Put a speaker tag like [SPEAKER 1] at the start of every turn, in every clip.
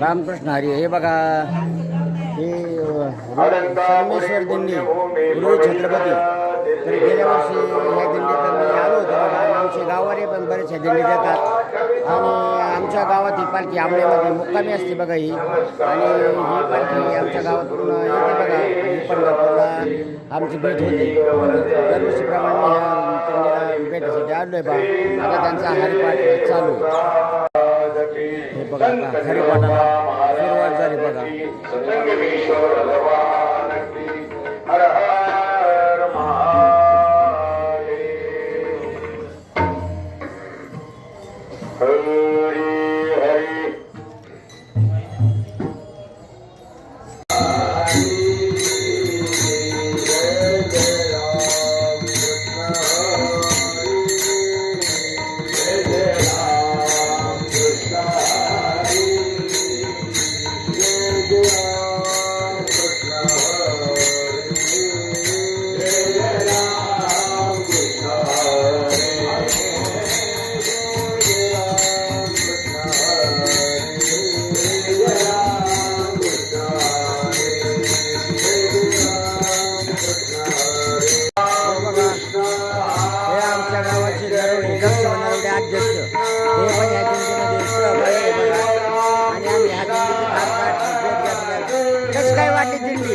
[SPEAKER 1] रामकृष्ण हरी हे बघा. हे अ, सोमेश्वर दिंडी गुरु छत्रपती. तर गेल्या वर्षी ह्या दिंडीत मी आलो होतो बघा. आमचे गाववाले पण बरेचशा दिंडी देतात. आणि आमच्या गावात ही पालखी आंबळेमध्ये मुक्कामी असते बघा ही. आणि ही पालखी आमच्या गावातून येते बघा. आणि पंढरपूरला आमची भेट होते. दरवर्षीप्रमाणे ह्या दिंडीला भेटीसाठी आलो आहे बा. आता त्यांचा हरिपाठ चालू आहे. हे बघा आता हरिपाठाला सुरुवात झाली बघा.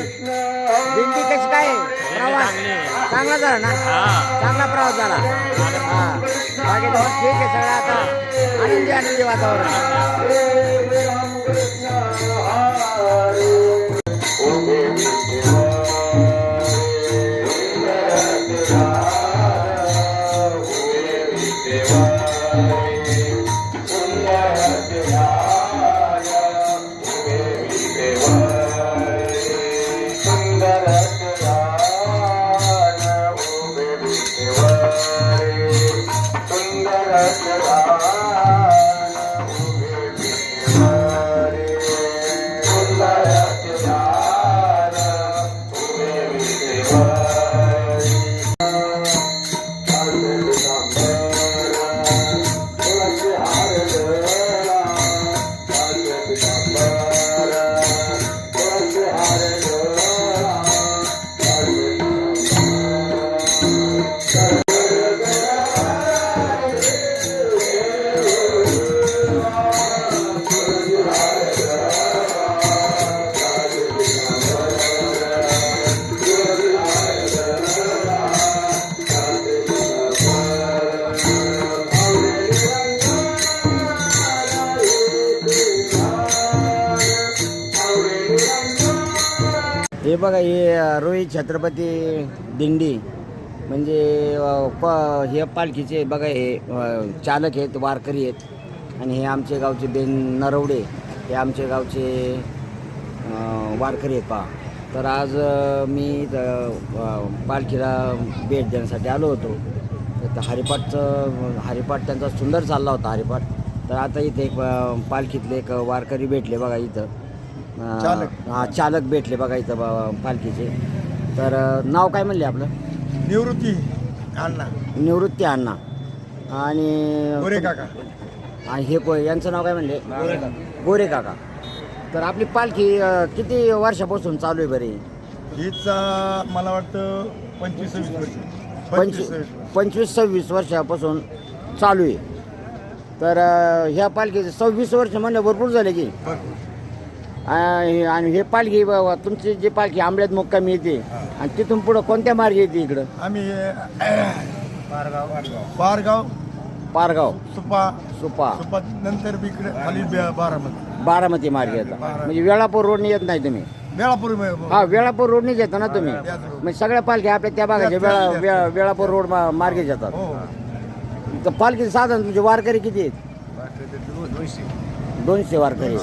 [SPEAKER 1] दिंडी कशी काय? प्रवास. चांगला झाला ना? चांगला प्रवास झाला. हा. बाकी तर ठीक आहे सगळं आता. आनंदी आनंदी वातावरण. हे बघा हे अ, रोहित छत्रपती दिंडी म्हणजे प हे पालखीचे बघा हे चालक आहेत वारकरी आहेत. आणि हे आमचे गावचे बेन नरवडे हे आमचे गावचे वारकरी आहेत पहा. तर आज मी पालखीला भेट देण्यासाठी आलो होतो. तर हरिपाठचं हरिपाठ त्यांचा सुंदर चालला होता हरिपाठ. तर आता इथे एक पालखीतले एक वारकरी भेटले बघा इथं. हा चालक भेटले बघा इथं पालखीचे. तर नाव काय म्हणले आपलं?
[SPEAKER 2] निवृत्ती अण्णा.
[SPEAKER 1] निवृत्ती अण्णा. आणि
[SPEAKER 2] गोरे काका.
[SPEAKER 1] आणि हे को यांचं नाव काय म्हणले? गोरे काका. तर आपली पालखी अ, किती वर्षापासून चालू आहे बरे?
[SPEAKER 2] हीच अं, मला वाटतं पंचवीस सव्वीस वर्ष. पंचवीस
[SPEAKER 1] पंचवीस
[SPEAKER 2] सव्वीस
[SPEAKER 1] पंचवीस सव्वीस वर्षापासून चालू आहे. तर अ, ह्या पालखीचे सव्वीस वर्ष म्हणलं भरपूर झाले की.
[SPEAKER 2] भरपूर.
[SPEAKER 1] आणि आणि हे पालखी ब- ब- तुमची जी पालखी आंबल्यात मुक्कामी येते आणि तिथून पुढं कोणत्या मार्गे येते इकडं?
[SPEAKER 2] आम्ही बारगाव
[SPEAKER 1] पारगाव
[SPEAKER 2] सुपा
[SPEAKER 1] सुपा.
[SPEAKER 2] सुपा नंतर बी इकडे खाली बे- बारामती.
[SPEAKER 1] बारामती मार्गे येतात म्हणजे वेळापूर रोडने येत नाही तुम्ही?
[SPEAKER 2] वेळापूर
[SPEAKER 1] हा वेळापूर रोडनेच येता ना तुम्ही. म्हणजे सगळ्या पालखी आपल्या त्या भागाच्या वेळा वेळापूर रोड मा- मार्गे जातात.
[SPEAKER 2] हो.
[SPEAKER 1] तर पालखी साधारण तुमचे वारकरी किती आहेत? दोनशे वारकरी.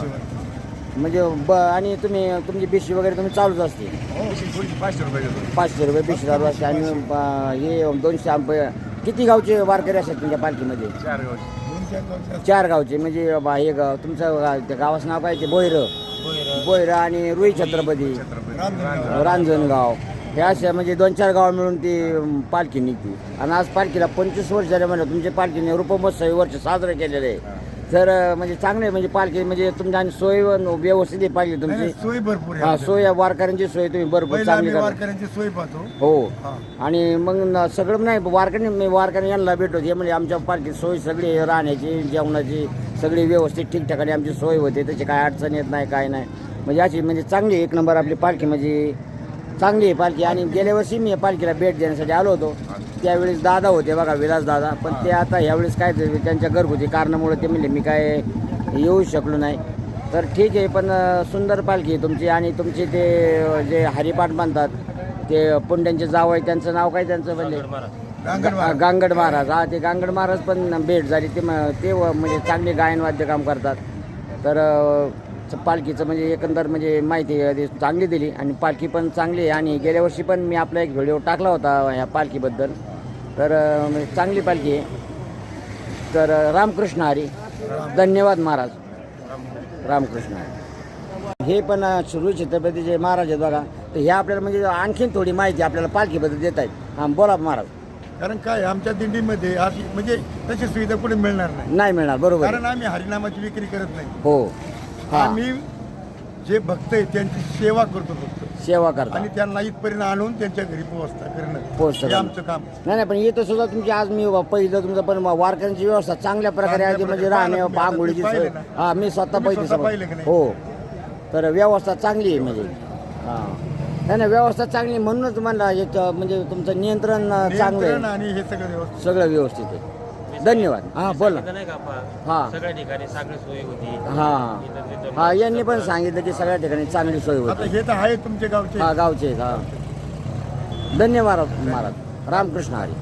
[SPEAKER 1] म्हणजे ब आणि तुम्ही तुमची पिशवी वगैरे तुम्ही चालूच असते.
[SPEAKER 2] पाचशे रुपये देतो.
[SPEAKER 1] पाचशे रुपये पिशवी चालू असते आणि हे दोनशे आंब किती गावचे वारकरी असतात तुमच्या पालखीमध्ये?
[SPEAKER 2] चार गावचे.
[SPEAKER 1] चार गावचे म्हणजे बा- हे गाव तुमचं गा- त्या गावाचं नाव काय ते? बोयर बोयर आणि रुई छत्रपती.
[SPEAKER 2] रांजणगाव.
[SPEAKER 1] रांजणगाव. हे अशा म्हणजे दोन चार गाव मिळून ती पालखी निघते. आणि आज पालखीला पंचवीस वर्ष झाले म्हणलं तुमच्या पालखीने रूपमहोत्सवी वर्ष साजरे केलेले आहे. तर म्हणजे चांगले म्हणजे पालखी म्हणजे तुमची आणि सोय व्यवस्थित आहे पाहिजे तुमची.
[SPEAKER 2] सोय भरपूर
[SPEAKER 1] हा. सोय वारकऱ्यांची सोय तुम्ही भरपूर चांगली करा
[SPEAKER 2] वारकऱ्यांची सोय पाहतो.
[SPEAKER 1] हो.
[SPEAKER 2] हा.
[SPEAKER 1] आणि मग न- सगळं नाही वारकरी मी वारकरी यांना भेटतो. हे म्हणजे आमच्या पार्टी सोय सगळी राहण्याची जेवणाची सगळी व्यवस्थित ठिकठिकाणी आमची सोय होते. त्याची काय अडचण येत नाही काय नाही. म्हणजे अशी म्हणजे चांगली एक नंबर आपली पालखी म्हणजे चांगली आहे पालखी. आणि गेल्या वर्षी मी या पालखीला भेट देण्यासाठी आलो होतो. त्यावेळेस दादा होते बघा विलास दादा. पण ते आता यावेळेस काय ते त्यांच्या घरगुती कारणामुळे ते म्हणले मी काय येऊ शकलो नाही. तर ठीक आहे पण सुंदर पालखी आहे तुमची आणि तुमचे ते जे हरिपाठ बांधतात ते पुंड्यांचे जाव आहे त्यांचं नाव काय त्यांचं म्हणजे. गांगड महाराज. हा ते गांगड महाराज पण भेट झाली. ते म- ते व- म्हणजे चांगले गायन वाद्य काम करतात. तर अं, पालखीचं म्हणजे एकंदर म्हणजे माहिती चांगली दिली आणि पालखी पण चांगली आहे. आणि गेल्या वर्षी पण मी आपला एक व्हिडिओ टाकला होता ह्या पालखीबद्दल. तर चांगली पालखी आहे. तर रामकृष्ण हरी. धन्यवाद महाराज. रामकृष्ण हरी. हे पण श्री छत्रपतीचे महाराज आहेत बघा तर हे आपल्याला म्हणजे आणखीन थोडी माहिती आपल्याला पालखीबद्दल देत आहेत. हां बोला महाराज.
[SPEAKER 2] कारण काय आमच्या दिंडीमध्ये अशी म्हणजे तशी सुविधा कुठे मिळणार नाही.
[SPEAKER 1] नाही मिळणार बरोबर.
[SPEAKER 2] कारण आम्ही हरिनामाची विक्री करत नाही.
[SPEAKER 1] हो. हा.
[SPEAKER 2] आम्ही जे भक्त आहेत त्यांची सेवा करतो फक्त.
[SPEAKER 1] सेवा करता.
[SPEAKER 2] आणि त्यांना इथपर्यंत आणून त्यांच्या घरी पोहोचता करणं.
[SPEAKER 1] पोहोचता
[SPEAKER 2] हे. आमचं काम.
[SPEAKER 1] नाही नाही पण इथं सुद्धा तुमची आज मी पहिलं तुमचं पण वारकऱ्यांची व्यवस्था चांगल्या प्रकारे आहे
[SPEAKER 2] चांगल्या
[SPEAKER 1] म्हणजे
[SPEAKER 2] प्रकारे.
[SPEAKER 1] राहणे
[SPEAKER 2] पाहिलं
[SPEAKER 1] आंघोळीची सोय. हा मी स्वतः
[SPEAKER 2] तुम्ही
[SPEAKER 1] पहिली
[SPEAKER 2] स्वतः
[SPEAKER 1] समज-
[SPEAKER 2] पाहिलं की नाही?
[SPEAKER 1] हो. तर व्यवस्था चांगली आहे म्हणजे. हा. नाही नाही व्यवस्था चांगली आहे म्हणूनच म्हणला म्हणजे तुमचं नियंत्रण अं, चांगलं
[SPEAKER 2] नियंत्रण
[SPEAKER 1] आहे
[SPEAKER 2] आणि हे सगळं व्यवस्थित.
[SPEAKER 1] सगळं व्यवस्थित आहे. धन्यवाद. हा बोला.
[SPEAKER 3] नाही का
[SPEAKER 1] हा.
[SPEAKER 3] सगळ्या ठिकाणी चांगली सोय होती.
[SPEAKER 1] हा.
[SPEAKER 3] इथं तिथं
[SPEAKER 1] हा यांनी पण सांगितलं की सगळ्या ठिकाणी चांगली सोय
[SPEAKER 2] आता
[SPEAKER 1] होती
[SPEAKER 2] हे तर आहे तुमच्या गावचे.
[SPEAKER 1] हा गावचे हा. धन्यवाद महाराज. रामकृष्ण हरी.